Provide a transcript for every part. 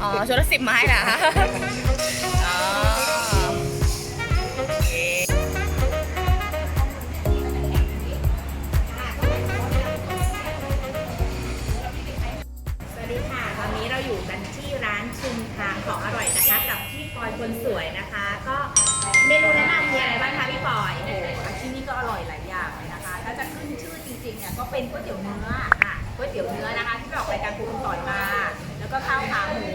ม้เหรอคะอ๋อโอเคสวัสดีค่ะ ตอนนี้เราอยู่กันที่ร้านชุมทางของอร่อยนะคะ กับพี่ปอยคนสวยนะคะ ก็เมนูแนะนำมีอะไรบ้างคะพี่ปอยโอ้โหที่นี่ก็อร่อยหลายอย่างเลยนะคะ ถ้าจะขึ้นชื่อจริงๆเนี่ยก็เป็นก๋วยเตี๋ยวเนื้ออะก๋วยเตี๋ยวเนื้อนะคะที่ไปออกรายการครูคุณต่อยมา แล้วก็ข้าวขาหมู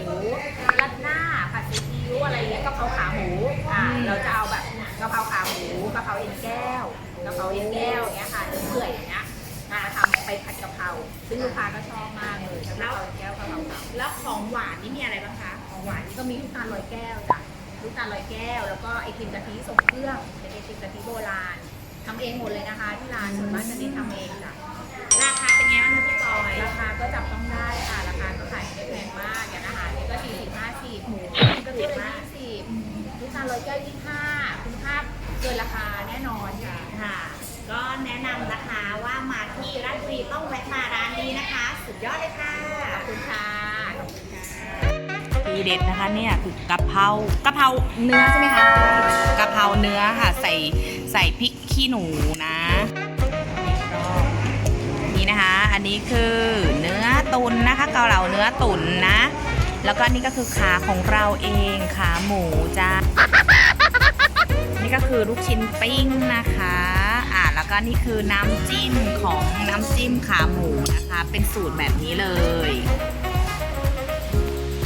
รัดหน้าผัดซีอิ๊วอะไรเงี้ยกะเพราขาหมูอะเราจะเอาแบบกะเพราขาหมูกะเพราเอ็นแก้วกะเพราเอ็นแก้วเงี้ยค่ะเนื้อเปื่อยอย่างเงี้ยมาทำไปผัดกะเพราซึ่งลูกค้าก็ชอบมากเลยกะเพราเอ็นแก้วกะเพราแล้วของหวานนี่มีอะไรบ้างคะของหวานนี่ก็มีลูกตาลลอยแก้วจ้ะลูกตาลลอยแก้ว แล้วก็ไอติมกะทิทรงเครื่องเป็นไอติมกะทิโบราณทำเองหมดเลยนะคะที่ร้านส่วนมากจะเน้นทำ ค่ะค่ะ ก็แนะนำนะคะว่ามาที่ราชบุรีต้องแวะมาร้านนี้นะคะ สุดยอดเลยค่ะขอบคุณค่ะ ขอบคุณค่ะทีเด็ดนะคะเนี่ยคือกะเพรากะเพราเนื้อใช่ไหมคะกะเพราเนื้อค่ะใส่ใส่พริกขี้หนูนะนี่นะคะ อันนี้คือเนื้อตุนนะคะ เกาเหลาเนื้อตุนนะ แล้วก็นี่ก็คือขาของเราเองขาหมูจ้านี่ก็คือลูกชิ้นปิ้งนะคะอ่าแล้ว ก็นี่คือน้ำจิ้มของน้ำจิ้มขาหมูนะคะ เป็นสูตรแบบนี้เลย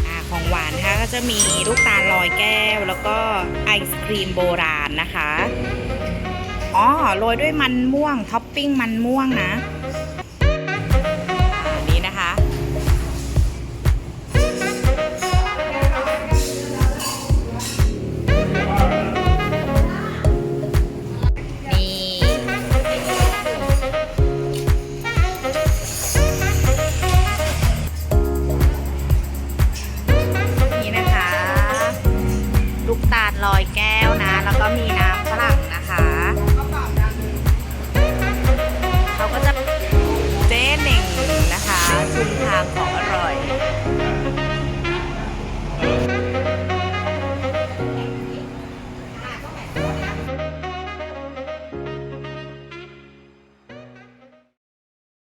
อ่าของหวานนะคะก็จะมีลูกตาลลอยแก้ว แล้วก็ไอศครีมโบราณนะคะอ๋อโรยด้วยมันม่วงท็อปปิ้งมันม่วงนะ ก้